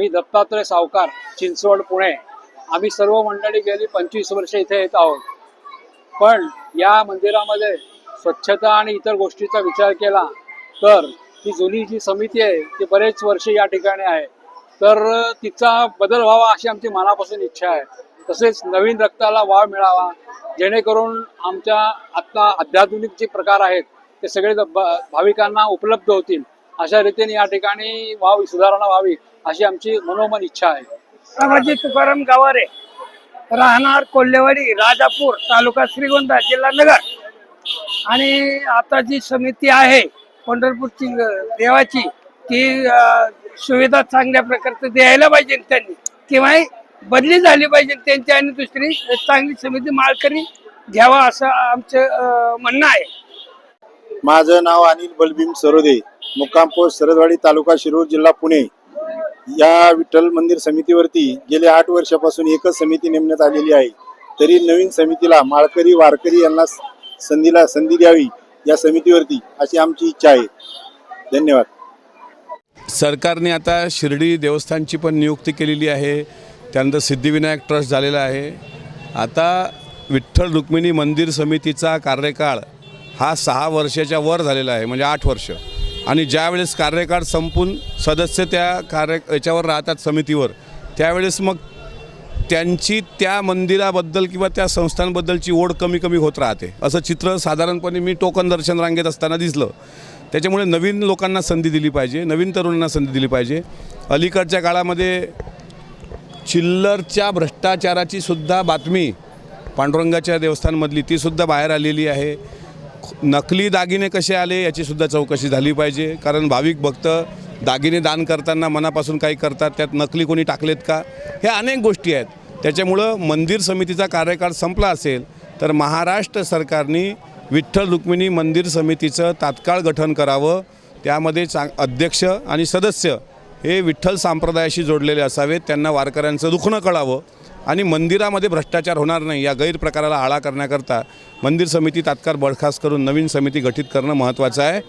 मी दत्तात्रय सावकार चिंचवड पुणे. आम्ही सर्व मंडळी गेली पंचवीस वर्ष इथे येत आहोत. पण या मंदिरामध्ये स्वच्छता आणि इतर गोष्टीचा विचार केला तर ही जुनी जी समिती आहे ती बरेच वर्ष या ठिकाणी आहे. तर तिचा बदल व्हावा अशी आमची मनापासून इच्छा आहे. तसेच नवीन रक्ताला वाव मिळावा जेणेकरून आमच्या आत्ता अत्याधुनिक जे प्रकार आहेत ते सगळे ब- भाविकांना उपलब्ध होतील. अशा रीतीने या ठिकाणी व्हावी सुधारणा व्हावी अशी आमची मनोमन इच्छा आहे. बाबाजी तुकाराम गावारे राहणार कोल्हेवाडी राजापूर तालुका श्रीगोंदा जिल्हा नगर. आणि आता जी समिती आहे पंढरपूरची देवाची ती सुविधा चांगल्या प्रकारचे द्यायला पाहिजे त्यांनी. किंवा बदली झाली पाहिजे त्यांची आणि दुसरी चांगली समिती माळकरी घ्यावा असं आमचं म्हणणं आहे. माझं नाव अनिल बलभीम सरोदे. मुक्काम पोस्ट सरदवाडी तालुका शिरूर जिल्हा पुणे या विठ्ठल मंदिर समितीवरती गेल्या आठ वर्षापासून एकच समिती नेमण्यात आलेली आहे. तरी नवीन समितीला माळकरी वारकरी यांना संधीला संधी द्यावी या समितीवरती अशी आमची इच्छा आहे. धन्यवाद. सरकारने आता शिर्डी देवस्थानची पण नियुक्ती केलेली आहे. त्यानंतर सिद्धिविनायक ट्रस्ट झालेला आहे. आता विठ्ठल रुक्मिणी मंदिर समितीचा कार्यकाळ हा सहा वर्षाच्या वर झालेला आहे म्हणजे आठ वर्ष. आणि ज्यावेळेस कार्यकाळ संपून सदस्य त्या कार्य याच्यावर राहतात समितीवर त्यावेळेस मग त्यांची त्या मंदिराबद्दल किंवा त्या संस्थांबद्दलची ओढ कमी कमी होत राहते. असं चित्र साधारणपणे मी टोकन दर्शन रांगेत असताना दिसलं. त्याच्यामुळे नवीन लोकांना संधी दिली पाहिजे नवीन तरुणांना संधी दिली पाहिजे. अलीकडच्या काळामध्ये चिल्लरच्या भ्रष्टाचाराची सुद्धा बातमी पांडुरंगाच्या देवस्थानमधली तीसुद्धा बाहेर आलेली आहे. नकली दागिने कसे आले याची सुद्धा चौकशी झाली पाहिजे. कारण भाविक भक्त दागिने दान करताना मनापासून काही करतात त्यात नकली कोणी टाकलेत का? ह्या अनेक गोष्टी आहेत. त्याच्यामुळं मंदिर समितीचा कार्यकाळ संपला असेल तर महाराष्ट्र सरकारने विठ्ठल रुक्मिणी मंदिर समितीचं तात्काळ गठन करावं. त्यामध्ये चांग अध्यक्ष आणि सदस्य हे विठ्ठल संप्रदायाशी जोडलेले असावेत. त्यांना वारकऱ्यांचं दुखणं कळावं. आणि मंदिरामध्ये भ्रष्टाचार होणार नाही या गैरप्रकाराला आळा करण्याकरता मंदिर समिती तात्काळ बळखास्त करून नवीन समिती गठीत करणं महत्त्वाचं आहे.